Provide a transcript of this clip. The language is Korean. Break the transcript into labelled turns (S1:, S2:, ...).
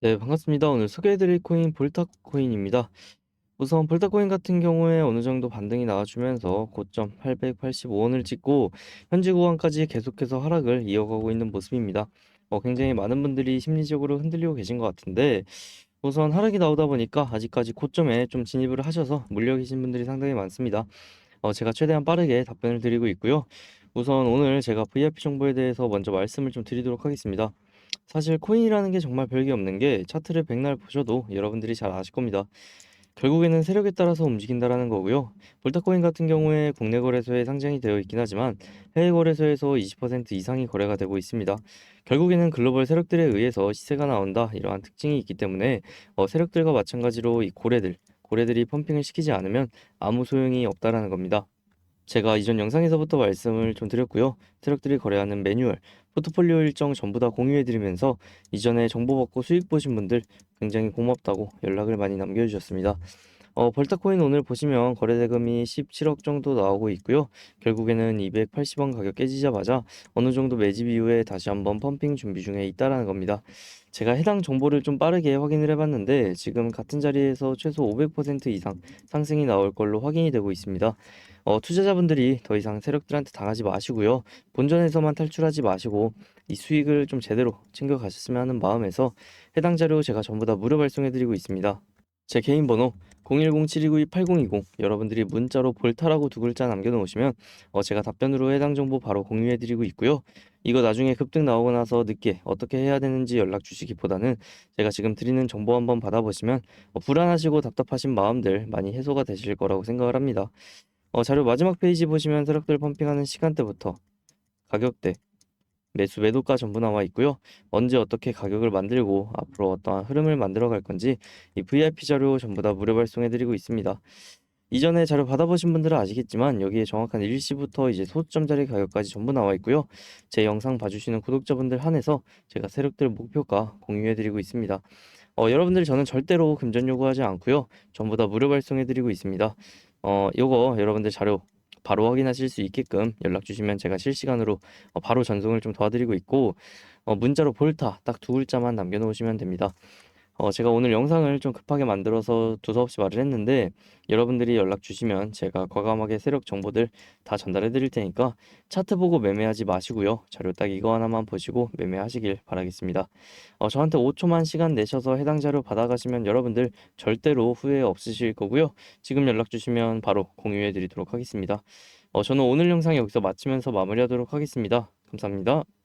S1: 네, 반갑습니다. 오늘 소개해드릴 코인 볼타코인입니다. 우선 볼타코인 같은 경우에 어느 정도 반등이 나와주면서 고점 885원을 찍고 현지 구간까지 계속해서 하락을 이어가고 있는 모습입니다. 어, 굉장히 많은 분들이 심리적으로 흔들리고 계신 것 같은데 우선 하락이 나오다 보니까 아직까지 고점에 좀 진입을 하셔서 물려 계신 분들이 상당히 많습니다. 어, 제가 최대한 빠르게 답변을 드리고 있고요. 우선 오늘 제가 VIP 정보에 대해서 먼저 말씀을 좀 드리도록 하겠습니다. 사실 코인이라는 게 정말 별게 없는 게 차트를 백날 보셔도 여러분들이 잘 아실 겁니다. 결국에는 세력에 따라서 움직인다라는 거고요. 볼타코인 같은 경우에 국내 거래소에 상장이 되어 있긴 하지만 해외 거래소에서 20% 이상이 거래가 되고 있습니다. 결국에는 글로벌 세력들에 의해서 시세가 나온다 이러한 특징이 있기 때문에 어, 세력들과 마찬가지로 이 고래들, 고래들이 펌핑을 시키지 않으면 아무 소용이 없다라는 겁니다. 제가 이전 영상에서부터 말씀을 좀 드렸고요. 세력들이 거래하는 매뉴얼, 포트폴리오 일정 전부 다 공유해 드리면서 이전에 정보 받고 수익 보신 분들 굉장히 고맙다고 연락을 많이 남겨주셨습니다. 어, 벌타코인 오늘 보시면 거래 대금이 17억 정도 나오고 있고요. 결국에는 280원 가격 깨지자마자 어느 정도 매집 이후에 다시 한번 펌핑 준비 중에 있다라는 겁니다. 제가 해당 정보를 좀 빠르게 확인을 해봤는데 지금 같은 자리에서 최소 500% 이상 상승이 나올 걸로 확인이 되고 있습니다. 어, 투자자분들이 더 이상 세력들한테 당하지 마시고요. 본전에서만 탈출하지 마시고 이 수익을 좀 제대로 챙겨 가셨으면 하는 마음에서 해당 자료 제가 전부 다 무료 발송해 드리고 있습니다. 제 개인 번호 010-7292-8020 여러분들이 문자로 볼타라고 두 글자 남겨놓으시면 어, 제가 답변으로 해당 정보 바로 공유해드리고 있고요. 이거 나중에 급등 나오고 나서 늦게 어떻게 해야 되는지 연락 주시기보다는 제가 지금 드리는 정보 한번 받아보시면 어, 불안하시고 답답하신 마음들 많이 해소가 되실 거라고 생각을 합니다. 어, 자료 마지막 페이지 보시면 세력들 펌핑하는 시간대부터 가격대 매수 매도가 전부 나와 있고요. 언제 어떻게 가격을 만들고 앞으로 어떠한 흐름을 만들어 갈 건지 이 VIP 자료 전부 다 무료 발송해 드리고 있습니다. 이전에 자료 받아보신 분들은 아시겠지만 여기에 정확한 일시부터 이제 소점자리 가격까지 전부 나와 있고요. 제 영상 봐주시는 구독자분들 한해서 제가 세력들 목표가 공유해 드리고 있습니다. 어, 여러분들 저는 절대로 금전 요구하지 않고요. 전부 다 무료 발송해 드리고 있습니다. 어, 요거 여러분들 자료 바로 확인하실 수 있게끔 연락 주시면 제가 실시간으로 어, 바로 전송을 좀 도와드리고 있고 어, 문자로 볼타 딱 두 글자만 남겨놓으시면 됩니다. 어, 제가 오늘 영상을 좀 급하게 만들어서 두서없이 말을 했는데 여러분들이 연락 주시면 제가 과감하게 세력 정보들 다 전달해 드릴 테니까 차트 보고 매매하지 마시고요. 자료 딱 이거 하나만 보시고 매매하시길 바라겠습니다. 어, 저한테 5초만 시간 내셔서 해당 자료 받아가시면 여러분들 절대로 후회 없으실 거고요. 지금 연락 주시면 바로 공유해 드리도록 하겠습니다. 어, 저는 오늘 영상 여기서 마치면서 마무리하도록 하겠습니다. 감사합니다.